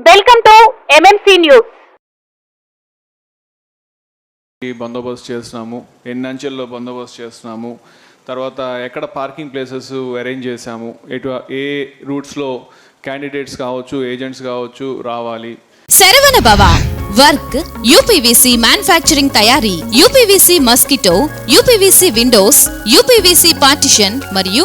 Welcome to MMC news ఈ బందోబస్తు చేస్తున్నాము ఎన్ని అంచెల్లో బందోబస్తు చేస్తున్నాము తర్వాత ఎక్కడ పార్కింగ్ ప్లేసెస్ అరేంజ్ చేశాము ఎటు ఏ రూట్స్లో క్యాండిడేట్స్ కావచ్చు ఏజెంట్స్ కావచ్చు రావాలి. Saravana Bhava work UPVC manufacturing తయారీ UPVC mosquito UPVC windows UPVC partition మరియు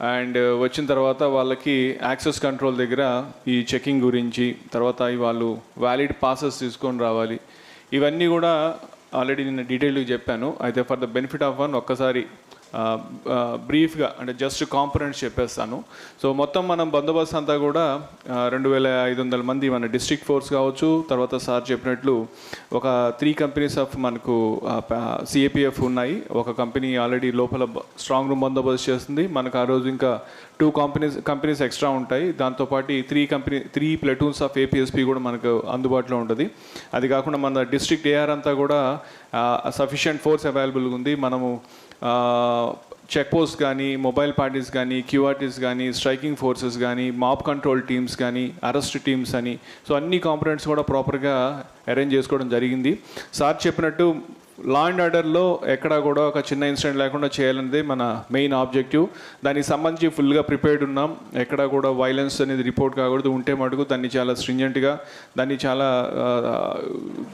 అండ్ uh, వచ్చిన తర్వాత వాళ్ళకి యాక్సెస్ కంట్రోల్ దగ్గర ఈ చెకింగ్ గురించి తర్వాత వాళ్ళు వ్యాలిడ్ పాసెస్ తీసుకొని రావాలి. ఇవన్నీ కూడా ఆల్రెడీ నేను డీటెయిల్గా చెప్పాను. అయితే for the benefit of one ఒక్కసారి బ్రీఫ్గా అంటే జస్ట్ కాంపనెంట్స్ చెప్పేస్తాను. సో మొత్తం మనం బందోబస్తు అంతా కూడా రెండు వేల ఐదు వందల మంది మన డిస్ట్రిక్ట్ ఫోర్స్ కావచ్చు తర్వాత సార్ చెప్పినట్లు ఒక త్రీ కంపెనీస్ ఆఫ్ మనకు సిఏపిఎఫ్ ఉన్నాయి. ఒక కంపెనీ ఆల్రెడీ లోపల స్ట్రాంగ్ రూమ్ బందోబస్తు చేస్తుంది. మనకు ఆ రోజు ఇంకా టూ కంపెనీస్ కంపెనీస్ ఎక్స్ట్రా ఉంటాయి. దాంతోపాటు three company three platoons of APSP కూడా మనకు అందుబాటులో ఉంటుంది. అది కాకుండా మన డిస్ట్రిక్ట్ ఏఆర్ అంతా కూడా సఫిషియంట్ ఫోర్స్ అవైలబుల్గా ఉంది. మనము చెక్ పోస్ట్ కానీ మొబైల్ పార్టీస్ కానీ క్యూఆర్టీస్ కానీ స్ట్రైకింగ్ ఫోర్సెస్ కానీ మాప్ కంట్రోల్ టీమ్స్ కానీ అరెస్ట్ టీమ్స్ అని. సో అన్ని కాంపనెంట్స్ కూడా ప్రాపర్గా అరేంజ్ చేసుకోవడం జరిగింది. సార్ చెప్పినట్టు లా అండ్ ఆర్డర్లో ఎక్కడ కూడా ఒక చిన్న ఇన్సిడెంట్ లేకుండా చేయాలనేది మన మెయిన్ ఆబ్జెక్టివ్. దానికి సంబంధించి ఫుల్గా ప్రిపేర్డ్ ఉన్నాం. ఎక్కడ కూడా వైలెన్స్ అనేది రిపోర్ట్ కాకూడదు. ఉంటే మటుకు దాన్ని చాలా స్ట్రింజెంట్గా దాన్ని చాలా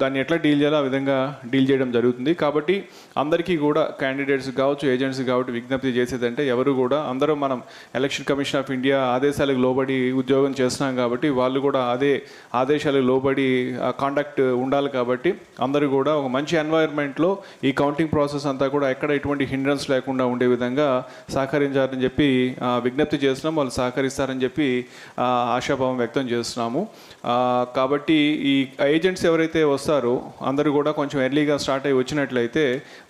దాన్ని ఎట్లా డీల్ చేయాలో ఆ విధంగా డీల్ చేయడం జరుగుతుంది. కాబట్టి అందరికీ కూడా క్యాండిడేట్స్ కావచ్చు ఏజెంట్స్ కాబట్టి విజ్ఞప్తి చేసేదంటే ఎవరు కూడా అందరూ మనం ఎలక్షన్ కమిషన్ ఆఫ్ ఇండియా ఆదేశాలకు లోబడి ఉద్యోగం చేస్తున్నాం కాబట్టి వాళ్ళు కూడా అదే ఆదేశాలకు లోబడి కాండక్ట్ ఉండాలి కాబట్టి అందరూ కూడా ఒక మంచి పాయింట్లో ఈ కౌంటింగ్ ప్రాసెస్ అంతా కూడా ఎక్కడ ఎటువంటి హిండ్రన్స్ లేకుండా ఉండే విధంగా సహకరించారని చెప్పి విజ్ఞప్తి చేస్తున్నాం. వాళ్ళు సహకరిస్తారని చెప్పి ఆశాభావం వ్యక్తం చేస్తున్నాము. కాబట్టి ఈ ఏజెంట్స్ ఎవరైతే వస్తారో అందరూ కూడా కొంచెం ఎర్లీగా స్టార్ట్ అయ్యి వచ్చినట్లయితే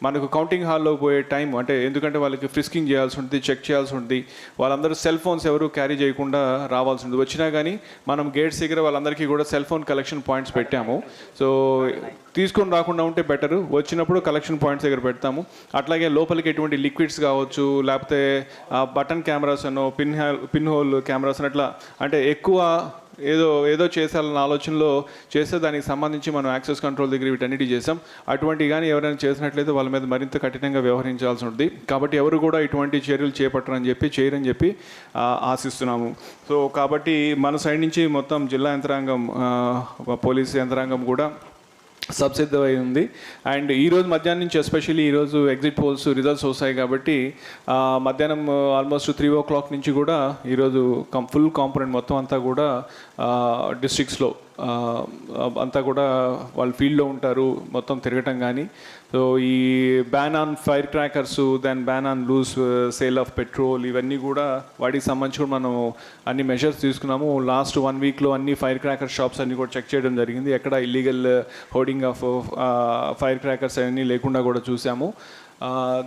మనకు కౌంటింగ్ హాల్లో పోయే టైం అంటే ఎందుకంటే వాళ్ళకి ఫ్రిస్కింగ్ చేయాల్సి ఉంటుంది చెక్ చేయాల్సి ఉంటుంది. వాళ్ళందరూ సెల్ ఫోన్స్ ఎవరు క్యారీ చేయకుండా రావాల్సి ఉంటుంది. వచ్చినా కానీ మనం గేట్స్ దగ్గర వాళ్ళందరికీ కూడా సెల్ ఫోన్ కలెక్షన్ పాయింట్స్ పెట్టాము. సో తీసుకొని రాకుండా ఉంటే బెటర్ వచ్చినప్పుడు కలెక్షన్ పాయింట్స్ దగ్గర పెడతాము. అట్లాగే లోపలికి ఎటువంటి లిక్విడ్స్ కావచ్చు లేకపోతే బటన్ కెమెరాస్ అనో పిన్ పిన్ హోల్ కెమెరాస్ అని అట్లా అంటే ఎక్కువ ఏదో ఏదో చేసాలన్న ఆలోచనలో చేస్తే దానికి సంబంధించి మనం యాక్సెస్ కంట్రోల్ దగ్గర వీటన్నిటి చేసాం అటువంటి కానీ ఎవరైనా చేసినట్లయితే వాళ్ళ మీద మరింత కఠినంగా వ్యవహరించాల్సి ఉంటుంది. కాబట్టి ఎవరు కూడా ఇటువంటి చర్యలు చేపట్టరని చెప్పి చేయరని చెప్పి ఆశిస్తున్నాము. సో కాబట్టి మన సైడ్ నుంచి మొత్తం జిల్లా యంత్రాంగం పోలీస్ యంత్రాంగం కూడా సబ్సిద్ధమై ఉంది అండ్ ఈరోజు మధ్యాహ్నం నుంచి ఎస్పెషల్లీ ఈరోజు ఎగ్జిట్ పోల్స్ రిజల్ట్స్ వస్తాయి కాబట్టి మధ్యాహ్నం ఆల్మోస్ట్ త్రీ ఓ క్లాక్ నుంచి కూడా ఈరోజు కం ఫుల్ కాంపనెంట్ మొత్తం అంతా కూడా డిస్ట్రిక్ట్స్లో అంతా కూడా వాళ్ళు ఫీల్డ్లో ఉంటారు మొత్తం తిరగటం కానీ సో ఈ ban on fire crackers then ban on loose sale of petrol ఇవన్నీ కూడా వాటికి సంబంధించి కూడా మనం అన్ని మెషర్స్ తీసుకున్నాము. లాస్ట్ వన్ వీక్లో అన్ని ఫైర్ క్రాకర్ షాప్స్ అన్ని కూడా చెక్ చేయడం జరిగింది. ఎక్కడ illegal hoarding of fire crackers అవన్నీ లేకుండా కూడా చూసాము.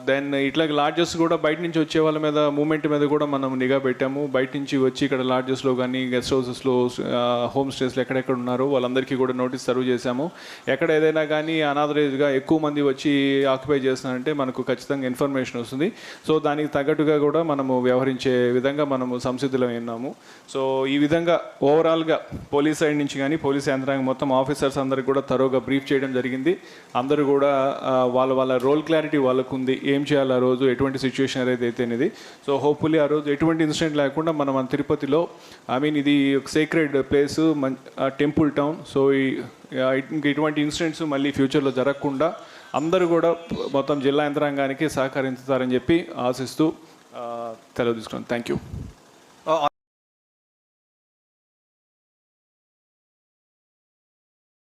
దెన్ ఇట్లా లాడ్జెస్ కూడా బయట నుంచి వచ్చే వాళ్ళ మీద మూమెంట్ మీద కూడా మనం నిఘా పెట్టాము. బయట నుంచి వచ్చి ఇక్కడ లాడ్జెస్లో కానీ గెస్ట్ హౌసెస్లో హోమ్ స్టేస్లో ఎక్కడెక్కడ ఉన్నారో వాళ్ళందరికీ కూడా నోటీస్ సర్వ్ చేశాము. ఎక్కడ ఏదైనా కానీ అనాథరైజ్గా ఎక్కువ మంది వచ్చి ఆక్యుపై చేస్తున్నారంటే మనకు ఖచ్చితంగా ఇన్ఫర్మేషన్ వస్తుంది. సో దానికి తగ్గట్టుగా కూడా మనము వ్యవహరించే విధంగా మనము సంసిద్ధులమై ఉన్నాము. సో ఈ విధంగా ఓవరాల్గా పోలీస్ సైడ్ నుంచి కానీ పోలీస్ యంత్రాంగం మొత్తం ఆఫీసర్స్ అందరికి కూడా తరోగా బ్రీఫ్ చేయడం జరిగింది. అందరూ కూడా వాళ్ళ వాళ్ళ రోల్ క్లారిటీ వాళ్ళకు ఉంది ఏం చేయాలి ఆ రోజు ఎటువంటి సిచ్యువేషన్ అనేది అనేది సో హోప్ఫుల్లీ ఆ రోజు ఎటువంటి ఇన్సిడెంట్ లేకుండా మనం మన తిరుపతిలో ఐ మీన్ ఇది ఒక sacred place Mann temple town so ఈ ఇటువంటి ఇన్సిడెంట్స్ మళ్ళీ ఫ్యూచర్లో జరగకుండా అందరూ కూడా మొత్తం జిల్లా యంత్రాంగానికి సహకరించుతారని చెప్పి ఆశిస్తూ ఆ, సెలవు తీసుకున్నాను థ్యాంక్ యూ